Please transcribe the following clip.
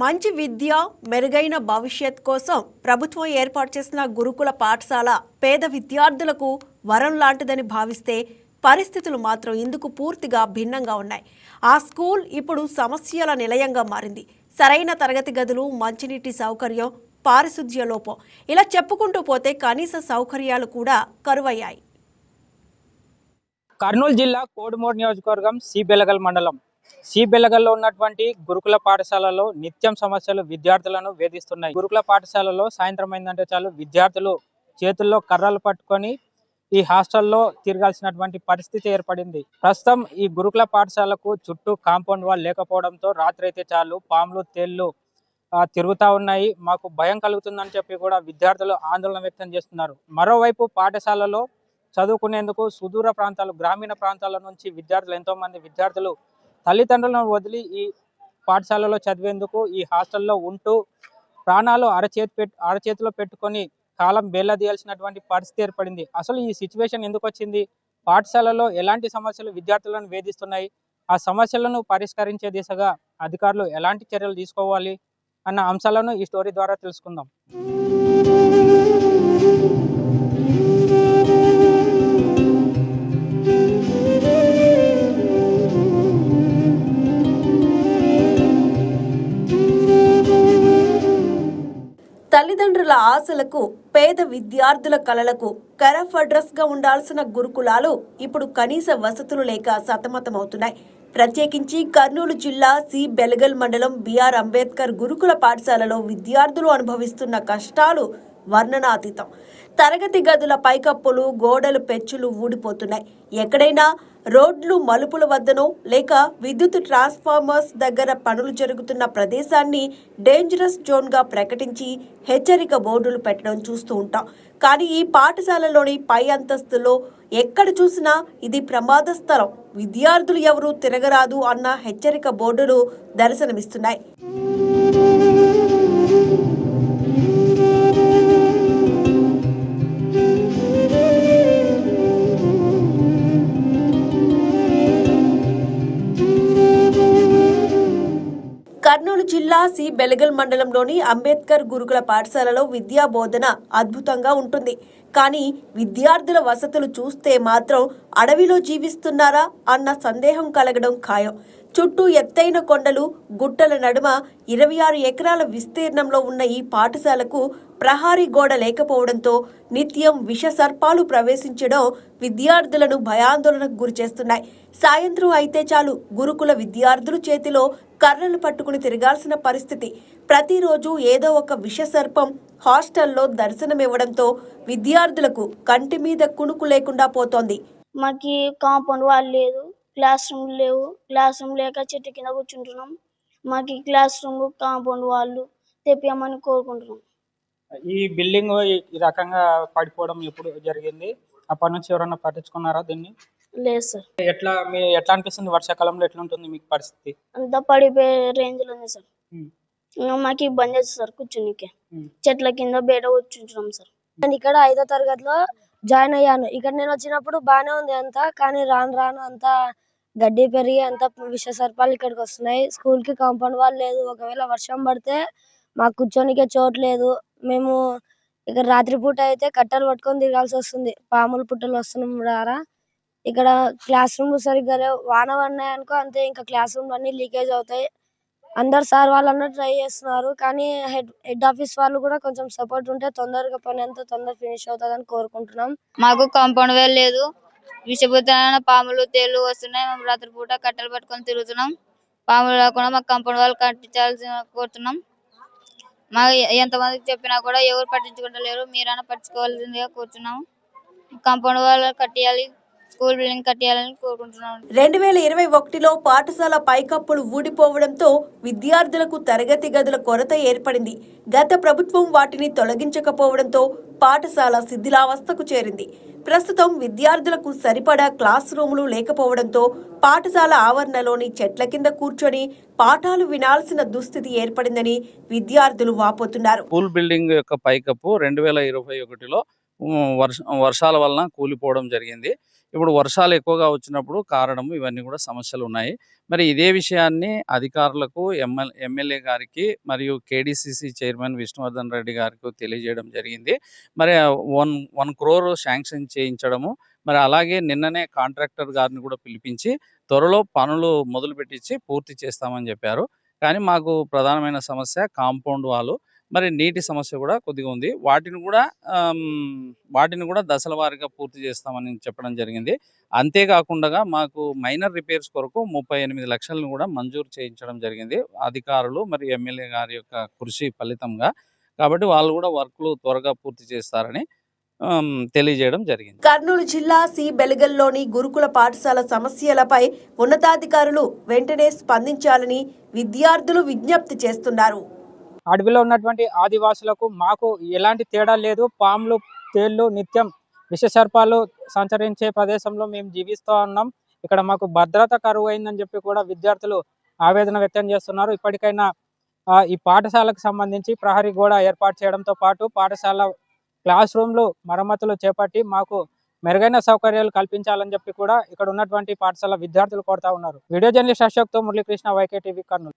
మంచి విద్య మెరుగైన భవిష్యత్ కోసం ప్రభుత్వం ఏర్పాటు చేసిన గురుకుల పాఠశాల పేద విద్యార్థులకు వరం లాంటిదని భావిస్తే పరిస్థితులు మాత్రం ఇందుకు పూర్తిగా భిన్నంగా ఉన్నాయి. ఆ స్కూల్ ఇప్పుడు సమస్యల నిలయంగా మారింది. సరైన తరగతి గదులు మంచినీటి సౌకర్యం పారిశుధ్య లోపం. ఇలా చెప్పుకుంటూ పోతే కనీస సౌకర్యాలు కూడా కరువయ్యాయి. కర్నూలు జిల్లా కోడుమూరు నియోజకవర్గం సి బెలగల్ మండలం. సి బెలగల్లో ఉన్నటువంటి గురుకుల పాఠశాలలో నిత్యం సమస్యలు విద్యార్థులను వేధిస్తున్నాయి. గురుకుల పాఠశాలలో సాయంత్రం అయిందంటే చాలు విద్యార్థులు చేతుల్లో కర్రలు పట్టుకొని ఈ హాస్టల్లో తిరగాల్సినటువంటి పరిస్థితి ఏర్పడింది. ప్రస్తుతం ఈ గురుకుల పాఠశాలకు చుట్టూ కాంపౌండ్ వాల్ లేకపోవడంతో రాత్రి అయితే చాలు పాములు తేళ్ళు తిరుగుతూ తిరుగుతా ఉన్నాయి. మాకు భయం కలుగుతుందని చెప్పి కూడా విద్యార్థులు ఆందోళన వ్యక్తం చేస్తున్నారు. మరోవైపు పాఠశాలలో చదువుకునేందుకు సుదూర ప్రాంతాలు గ్రామీణ ప్రాంతాల నుంచి విద్యార్థులు ఎంతో మంది విద్యార్థులు తల్లిదండ్రులను వదిలి ఈ పాఠశాలలో చదివేందుకు ఈ హాస్టల్లో ఉంటూ ప్రాణాలు అరచేతి పెట్ అరచేతిలో పెట్టుకొని కాలం బేలదీయాల్సినటువంటి పరిస్థితి ఏర్పడింది. అసలు ఈ సిచ్యువేషన్ ఎందుకు వచ్చింది? పాఠశాలలో ఎలాంటి సమస్యలు విద్యార్థులను వేధిస్తున్నాయి? ఆ సమస్యలను పరిష్కరించే దిశగా అధికారులు ఎలాంటి చర్యలు తీసుకోవాలి? అన్న అంశాలను ఈ స్టోరీ ద్వారా తెలుసుకుందాం. తల్లిదండ్రుల ఆశలకు పేద విద్యార్థుల కలలకు కరఫ్ అడ్రస్గా ఉండాల్సిన గురుకులాలు ఇప్పుడు కనీస వసతులు లేక సతమతమవుతున్నాయి. ప్రత్యేకించి కర్నూలు జిల్లా సి. బెలగల్ మండలం బిఆర్ అంబేద్కర్ గురుకుల పాఠశాలలో విద్యార్థులు అనుభవిస్తున్న కష్టాలు వర్ణనాతీతం. తరగతి గదుల పైకప్పులు గోడలు పెచ్చులు ఊడిపోతున్నాయి. ఎక్కడైనా రోడ్లు మలుపుల వద్దనో లేక విద్యుత్ ట్రాన్స్ఫార్మర్స్ దగ్గర పనులు జరుగుతున్న ప్రదేశాన్ని డేంజరస్ జోన్గా ప్రకటించి హెచ్చరిక బోర్డులు పెట్టడం చూస్తూ ఉంటాం. కానీ ఈ పాఠశాలలోని పై అంతస్తులో ఎక్కడ చూసినా ఇది ప్రమాద స్థలం. విద్యార్థులు ఎవరూ తిరగరాదు అన్న హెచ్చరిక బోర్డులు దర్శనమిస్తున్నాయి. జిల్లా సి బెలగల్ మండలంలోని అంబేద్కర్ గురుకుల పాఠశాలలో విద్యా బోధన అద్భుతంగా ఉంటుంది. కానీ విద్యార్థుల వసతులు చూస్తే మాత్రం అడవిలో జీవిస్తున్నారా అన్న సందేహం కలగడం ఖాయం. చుట్టూ ఎత్తైన కొండలు గుట్టల నడుమ ఇరవై ఆరు ఎకరాల విస్తీర్ణంలో ఉన్న ఈ పాఠశాలకు ప్రహారీ గోడ లేకపోవడంతో నిత్యం విష సర్పాలు ప్రవేశించడం విద్యార్థులను భయాందోళనకు గురిచేస్తున్నాయి సాయంత్రం అయితే చాలు గురుకుల విద్యార్థుల చేతిలో కర్రలు పట్టుకుని తిరగాల్సిన పరిస్థితి. ప్రతిరోజు ఏదో ఒక విష సర్పం హాస్టల్లో దర్శనమివ్వడంతో విద్యార్థులకు కంటి మీద కునుకు లేకుండా పోతోంది. మాకి కాంపౌండ్ వాల్ లేదు క్లాస్ రూమ్ లేవు. క్లాస్ రూమ్ లేక చెట్టు కింద కూర్చుంటున్నాం. మాకి క్లాస్ రూమ్ కాంపౌండ్ వాళ్ళు తెప్పియమని కోరుకుంటున్నాం. ఈ బిల్డింగ్ ఈ రకంగా పడిపోవడం ఎప్పుడు జరిగింది? అప్పటి నుంచి ఎవరన్నా పట్టించుకున్నారా దీన్ని? లేదు సార్. ఎట్లా మీ ఎట్లా అనిపిస్తుంది వర్షాకాలంలో? ఎట్లా ఉంటుంది మీకు పరిస్థితి? అంతా పడిపోయే రేంజ్లో ఉంది సార్. ఉమ్, ఇంకా మాకు ఇబ్బంది అవుతుంది సార్ కూర్చునికి. ఉమ్. చెట్ల కింద బయట కూర్చుంటున్నాం సార్. నేను ఇక్కడ ఐదో తరగతిలో జాయిన్ అయ్యాను. ఇక్కడ నేను వచ్చినప్పుడు బానే ఉంది అంతా కానీ రాను రాను అంతా గడ్డి పెరిగి అంతా విష సర్పాలు ఇక్కడికి వస్తున్నాయి. స్కూల్కి కాంపౌండ్ వాల్ లేదు. ఒకవేళ వర్షం పడితే మాకు కూర్చోనికే చోటు లేదు. మేము ఇక్కడ రాత్రిపూట అయితే కట్టెలు పట్టుకొని తిరగాల్సి వస్తుంది. పాములు పుట్టలు వస్తున్నాం రారా ఇక్కడ క్లాస్ రూమ్ సరిగ్గా లేవు. వాన పడినాయి అనుకో అంతే ఇంకా క్లాస్ రూమ్ అన్ని లీకేజ్ అవుతాయి. అందరు సార్ వాళ్ళందరూ ట్రై చేస్తున్నారు కానీ హెడ్ హెడ్ ఆఫీస్ వాళ్ళు కూడా కొంచెం సపోర్ట్ ఉంటే తొందరగా పని అంతా తొందర ఫినిష్ అవుతుందని కోరుకుంటున్నాం. మాకు కాంపౌండ్ వేల్ లేదు. విషపూతమైన పాములు తేళ్ళు వస్తున్నాయి. మేము రాత్రిపూట కట్టెలు పట్టుకొని తిరుగుతున్నాం. పాములు రాకుండా మాకు కాంపౌండ్ వాళ్ళు కట్టించాల్సి కోరుతున్నాం. మాకు ఎంతమందికి చెప్పినా కూడా ఎవరు పట్టించుకుంటలేరు. మీరైనా పట్టించుకోవాల్సిందిగా కూర్చున్నాము కాంపౌండ్ వాళ్ళు కట్టియాలి. స్కూల్ బిల్డింగ్ కట్టియాలని కోరుకుంటున్నాం రెండు వేల ఇరవై ఒకటిలో పాఠశాల పైకప్పులు ఊడిపోవడంతో విద్యార్థులకు తరగతి గదుల కొరత ఏర్పడింది. గత ప్రభుత్వం వాటిని తొలగించకపోవడంతో పాఠశాల శిథిలావస్థకు చేరింది. ప్రస్తుతం విద్యార్థులకు సరిపడా క్లాస్ రూములు లేకపోవడంతో పాఠశాల ఆవరణలోని చెట్ల కింద కూర్చొని పాఠాలు వినాల్సిన దుస్థితి ఏర్పడిందని విద్యార్థులు వాపోతున్నారు. స్కూల్ బిల్డింగ్ యొక్క పైకప్పు రెండు వేల ఇరవై ఒకటిలో వర్ష వర్షాల వలన కూలిపోవడం జరిగింది. ఇప్పుడు వర్షాలు ఎక్కువగా వచ్చినప్పుడు కారణము ఇవన్నీ కూడా సమస్యలు ఉన్నాయి. మరి ఇదే విషయాన్ని అధికారులకు ఎమ్మెల్ ఎమ్మెల్యే గారికి మరియు కేడీసీసీ చైర్మన్ విష్ణువర్ధన్ రెడ్డి గారికి తెలియజేయడం జరిగింది. మరి వన్ వన్ క్రోర్ శాంక్షన్ చేయించడము మరి అలాగే నిన్ననే కాంట్రాక్టర్ గారిని కూడా పిలిపించి త్వరలో పనులు మొదలు పెట్టించి పూర్తి చేస్తామని చెప్పారు. కానీ మాకు ప్రధానమైన సమస్య కాంపౌండ్ వాళ్ళు మరి నీటి సమస్య కూడా కొద్దిగా ఉంది. వాటిని కూడా వాటిని కూడా దశల వారీగా పూర్తి చేస్తామని చెప్పడం జరిగింది. అంతేకాకుండా మాకు మైనర్ రిపేర్స్ కొరకు ముప్పై ఎనిమిది లక్షలను కూడా మంజూరు చేయించడం జరిగింది. అధికారులు మరి ఎమ్మెల్యే గారి యొక్క కృషి ఫలితంగా. కాబట్టి వాళ్ళు కూడా వర్క్లు త్వరగా పూర్తి చేస్తారని తెలియజేయడం జరిగింది. కర్నూలు జిల్లా సి బెలగల్లోని గురుకుల పాఠశాల సమస్యలపై ఉన్నతాధికారులు వెంటనే స్పందించాలని విద్యార్థులు విజ్ఞప్తి చేస్తున్నారు. అడవిలో ఉన్నటువంటి ఆదివాసులకు మాకు ఎలాంటి తేడా లేదు. పాములు తేళ్ళు నిత్యం విషసర్పాలు సంచరించే ప్రదేశంలో మేము జీవిస్తూ ఉన్నాం. ఇక్కడ మాకు భద్రత కరువు అయిందని చెప్పి కూడా విద్యార్థులు ఆవేదన వ్యక్తం చేస్తున్నారు. ఇప్పటికైనా ఈ పాఠశాలకు సంబంధించి ప్రహరీ గోడ ఏర్పాటు చేయడంతో పాటు పాఠశాల క్లాస్ రూమ్లు మరమ్మతులు చేపట్టి మాకు మెరుగైన సౌకర్యాలు కల్పించాలని చెప్పి కూడా ఇక్కడ ఉన్నటువంటి పాఠశాల విద్యార్థులు కోరుతా ఉన్నారు. వీడియో జర్నలిస్ట్ అశోక్తో మురళీకృష్ణ వైకే టీవీ కర్నూలు.